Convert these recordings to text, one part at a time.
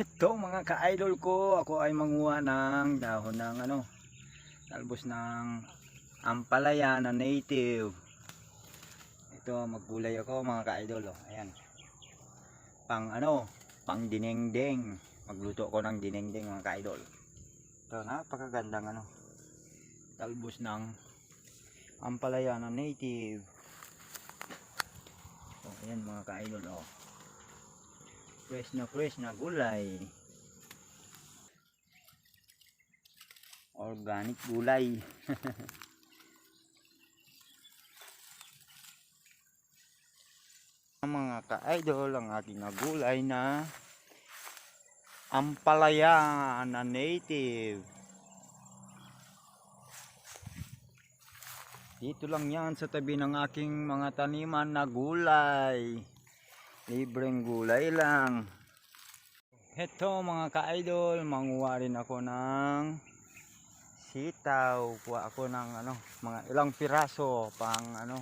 Ito mga ka-idol ko, ako ay manguha ng dahon ng ano, talbos ng ampalaya na native. Ito, maggulay ako mga ka-idol. Oh. Ayan. Pang ano, pang dinengdeng. Magluto ko ng dinengdeng mga ka-idol. Ito, napakagandang ano, talbos ng ampalaya na native. Oh, ayan mga ka-idol. Oh fresh na fresh na gulay. Organic gulay. Mga ka-idol ang ating gulay na ampalaya na native. Dito lang yan sa tabi ng aking mga taniman na gulay libreng gulay lang Heto mga ka-idol, manguha rin ako ng sitaw. Kuha ako ng ano, mga ilang piraso pang ano,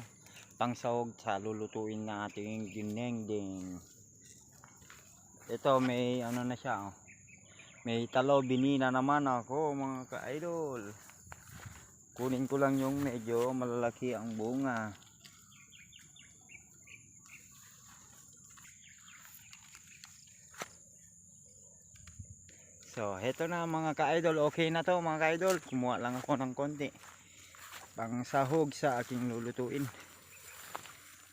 pang sahog sa lulutuin na ating ginengding. Ito may ano na siya, oh. may talo binina naman ako mga ka-idol. Kunin ko lang yung medyo malalaki ang bunga. So, heto na mga ka-idol. Okay na to mga ka-idol. Kumuha lang ako ng konti. Pang sahog sa aking lulutuin.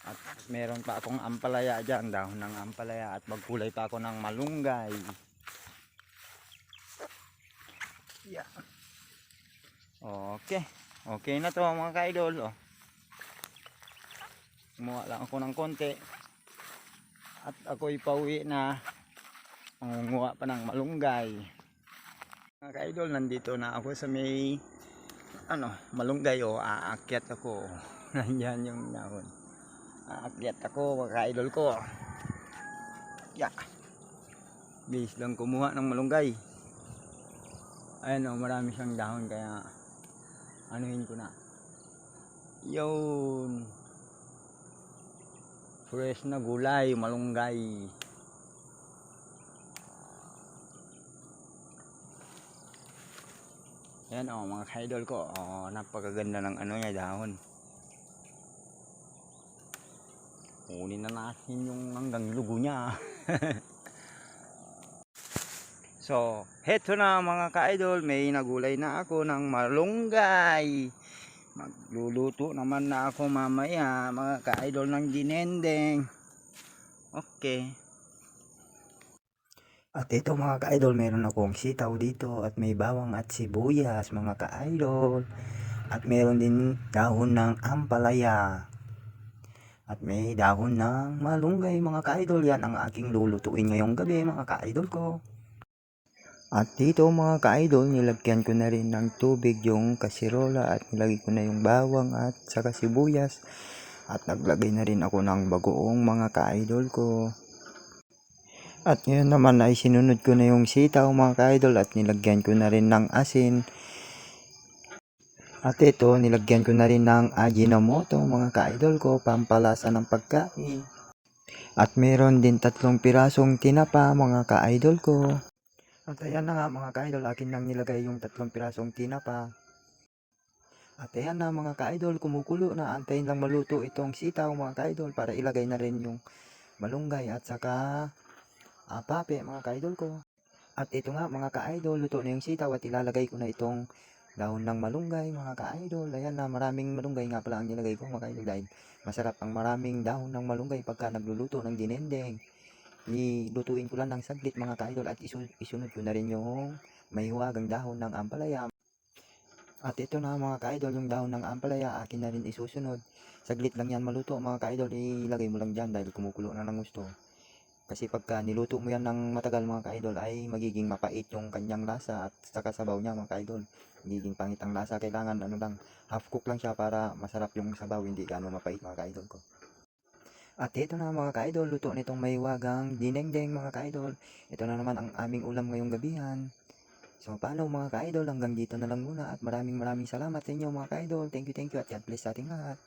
At meron pa akong ampalaya dyan. Dahon ng ampalaya. At magkulay pa ako ng malunggay. Yeah. Okay. Okay na to mga ka-idol. Oh. Kumuha lang ako ng konti. At ako'y pauwi na mangunguha pa ng malunggay. Mga ka-idol nandito na ako sa may ano malunggay o aakyat ako. Nandyan yung dahon. Aakyat ako mga ka-idol ko. Yeah bis lang kumuha ng malunggay. Ayan o marami siyang dahon kaya anuhin ko na. Yun. Fresh na gulay malunggay Yan oh, mga idol ko. Oh, napakaganda ng ano niya dahon. Kunin na natin yung hanggang lugo niya. so, heto na mga ka-idol, may nagulay na ako ng malunggay. Magluluto naman na ako mamaya, mga ka-idol ng dinendeng. Okay. At ito mga ka-idol, meron akong sitaw dito at may bawang at sibuyas mga ka-idol. At meron din dahon ng ampalaya. At may dahon ng malunggay mga ka-idol. Yan ang aking lulutuin ngayong gabi mga ka-idol ko. At dito mga ka-idol, nilagyan ko na rin ng tubig yung kasirola at nilagay ko na yung bawang at saka sibuyas. At naglagay na rin ako ng bagoong mga ka-idol ko. At ngayon naman ay sinunod ko na yung sitaw mga ka-idol at nilagyan ko na rin ng asin. At ito, nilagyan ko na rin ng ajinomoto mga ka-idol ko, pampalasa ng pagkain. At meron din tatlong pirasong tinapa mga ka-idol ko. At ayan na nga mga ka-idol, akin lang nilagay yung tatlong pirasong tinapa. At ayan na mga ka-idol, kumukulo na. Antayin lang maluto itong sitaw mga ka-idol para ilagay na rin yung malunggay at saka apape mga ka-idol ko. At ito nga mga ka-idol, luto na yung sitaw at ilalagay ko na itong dahon ng malunggay mga ka-idol. Ayan na maraming malunggay nga pala ang nilagay ko mga ka-idol dahil masarap ang maraming dahon ng malunggay pagka nagluluto ng dinendeng. Ilutuin ko lang ng saglit mga ka-idol at isu- isunod ko na rin yung may huwagang dahon ng ampalaya. At ito na mga ka-idol, yung dahon ng ampalaya, akin na rin isusunod. Saglit lang yan maluto mga ka-idol, ilagay mo lang dyan dahil kumukulo na ng gusto. Kasi pagka niluto mo yan ng matagal mga ka-idol ay magiging mapait yung kanyang lasa at saka sabaw niya mga ka-idol. Magiging pangit ang lasa. Kailangan ano lang, half cook lang siya para masarap yung sabaw, hindi gano'ng mapait mga ka-idol ko. At ito na mga ka-idol, luto nitong may wagang dinengdeng mga ka-idol. Ito na naman ang aming ulam ngayong gabihan. So paano mga ka-idol, hanggang dito na lang muna at maraming maraming salamat sa inyo mga ka-idol. Thank you, thank you at God bless sa ating lahat.